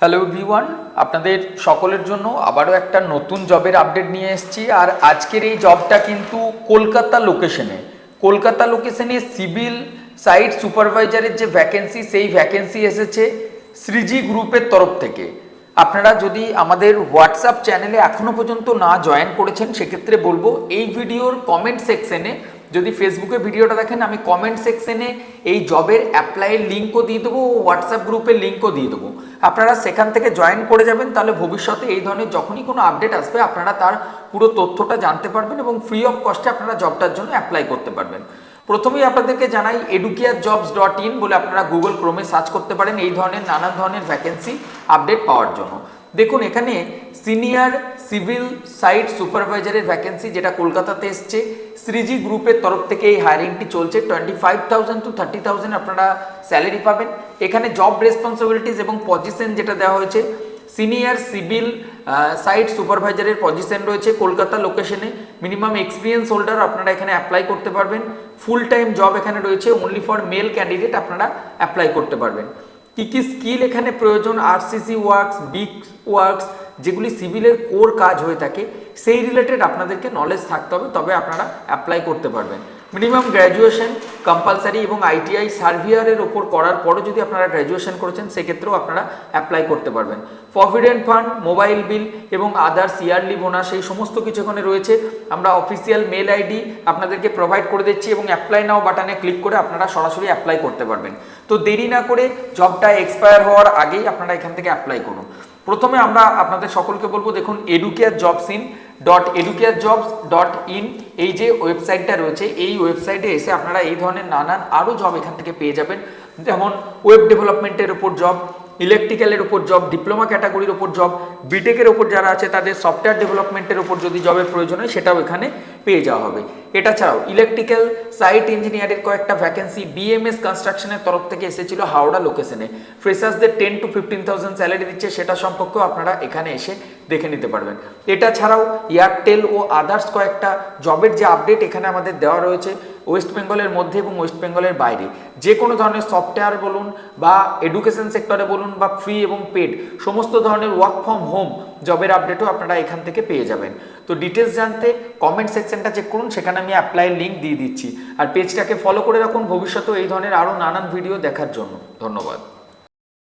Hello everyone আপনাদের সকলের জন্য আবারও একটা নতুন জবের আপডেট নিয়ে এসেছি। আর আজকের এই জবটা কিন্তু কলকাতা লোকেশনে কলকাতা লোকেশনে সিভিল সাইট সুপারভাইজারের যে ভ্যাকেন্সি সেই ভ্যাকেন্সি এসেছে সৃজি গ্রুপের তরফ থেকে। আপনারা যদি আমাদের হোয়াটসঅ্যাপ চ্যানেলে এখনও পর্যন্ত না জয়েন করেছেন, সেক্ষেত্রে বলব, এই ভিডিওর কমেন্ট সেকশনে যদি ফেসবুকে ভিডিওটা দেখেন, আমি কমেন্ট সেকশনে এই জবের অ্যাপ্লাইয়ের লিঙ্কও দিয়ে দেবো হোয়াটসঅ্যাপ গ্রুপের লিঙ্কও দিয়ে দেবো। আপনারা সেখান থেকে জয়েন করে যাবেন, তাহলে ভবিষ্যতে এই ধরনের যখনই কোনো আপডেট আসবে, আপনারা তার পুরো তথ্যটা জানতে পারবেন এবং ফ্রি অফ কস্টে আপনারা জবটার জন্য অ্যাপ্লাই করতে পারবেন। প্রথমেই আপনাদেরকে জানাই এডুকেয়ার জবস ডট ইন বলে আপনারা গুগল ক্রোমে সার্চ করতে পারেন, এই ধরনের নানা ধরনের ভ্যাকেন্সি আপডেট পাওয়ার জন্য। দেখুন, এখানে সিনিয়র সিভিল সাইট সুপারভাইজারের ভ্যাকেন্সি যেটা কলকাতাতে এসছে, শ্রীজি গ্রুপের তরফ থেকে এই হায়ারিংটি চলছে। Twenty five thousand to thirty thousand আপনারা স্যালারি পাবেন। এখানে জব রেসপন্সিবিলিটিস এবং পজিশন যেটা দেওয়া হয়েছে সিনিয়র সিভিল সাইট সুপারভাইজারের পজিশন রয়েছে কলকাতা লোকেশনে মিনিমাম এক্সপিরিয়েন্স হোল্ডার আপনারা এখানে অ্যাপ্লাই করতে পারবেন। ফুল টাইম জব এখানে রয়েছে অনলি ফর মেল ক্যান্ডিডেট আপনারা অ্যাপ্লাই করতে পারবেন। কী কি স্কিল এখানে প্রয়োজন? আরসিসি ওয়ার্কস বিগ ওয়ার্কস যেগুলি সিভিলের কোর কাজ হয়ে থাকে, সেই রিলেটেড আপনাদেরকে নলেজ থাকতে হবে, তবে আপনারা অ্যাপ্লাই করতে পারবেন। মিনিমাম গ্র্যাজুয়েশন কম্পালসারি এবং আইটিআই সার্ভিয়ারের ওপর করার পরও যদি আপনারা গ্র্যাজুয়েশন করেছেন, সেক্ষেত্রেও আপনারা অ্যাপ্লাই করতে পারবেন। প্রভিডেন্ট ফান্ড মোবাইল বিল এবং আদার্স ইয়ারলি বোনাস এই সমস্ত কিছু এখানে রয়েছে। আমরা অফিসিয়াল মেল আইডি আপনাদেরকে প্রোভাইড করে দিচ্ছি এবং অ্যাপ্লাই নাও বাটনে ক্লিক করে আপনারা সরাসরি অ্যাপ্লাই করতে পারবেন। তো দেরি না করে জবটা এক্সপায়ার হওয়ার আগেই আপনারা এখান থেকে অ্যাপ্লাই করুন। প্রথমে আমরা আপনাদের সকলকে বলব, দেখুন Educare job in dot Educare jobs dot in এই যে ওয়েবসাইটটা রয়েছে, এই ওয়েবসাইটে এসে আপনারা এই ধরনের নানান আরও জব এখান থেকে পেয়ে যাবেন। যেমন ওয়েব ডেভেলপমেন্টের ওপর জব ইলেকট্রিক্যালের ওপর জব ডিপ্লোমা ক্যাটাগরির ওপর জব বিটেকের ওপর যারা আছে তাদের সফটওয়্যার ডেভেলপমেন্টের ওপর যদি জবের প্রয়োজন হয়, সেটাও এখানে পেয়ে যাওয়া হবে। এটা ছাড়াও ইলেকট্রিক্যাল সাইট ইঞ্জিনিয়ারের কয়েকটা ভ্যাকেন্সি বিএমএস কনস্ট্রাকশনের তরফ থেকে এসেছিল হাওড়া লোকেশনে ফ্রেশার্সদের ten to fifteen thousand salary দিচ্ছে, সেটা সম্পর্কেও আপনারা এখানে এসে দেখে নিতে পারবেন। এটা ছাড়াও এয়ারটেল ও আদার্স কয়েকটা জবের যে আপডেট এখানে আমাদের দেওয়া রয়েছে ওয়েস্ট বেঙ্গলের মধ্যে এবং ওয়েস্ট বেঙ্গলের বাইরে। যে কোনো ধরনের সফটওয়্যার বলুন বা এডুকেশন সেক্টরে বলুন বা ফ্রি এবং পেড সমস্ত ধরনের ওয়ার্ক ফ্রম হোম জবের আপডেটও আপনারা এখান থেকে পেয়ে যাবেন। তো ডিটেলস জানতে কমেন্ট সেকশনটা চেক করুন, সেখানে আমি অ্যাপ্লাইয়ের লিঙ্ক দিয়ে দিচ্ছি। আর পেজটাকে ফলো করে রাখুন, ভবিষ্যতেও এই ধরনের আরও নানান ভিডিও দেখার জন্য। ধন্যবাদ।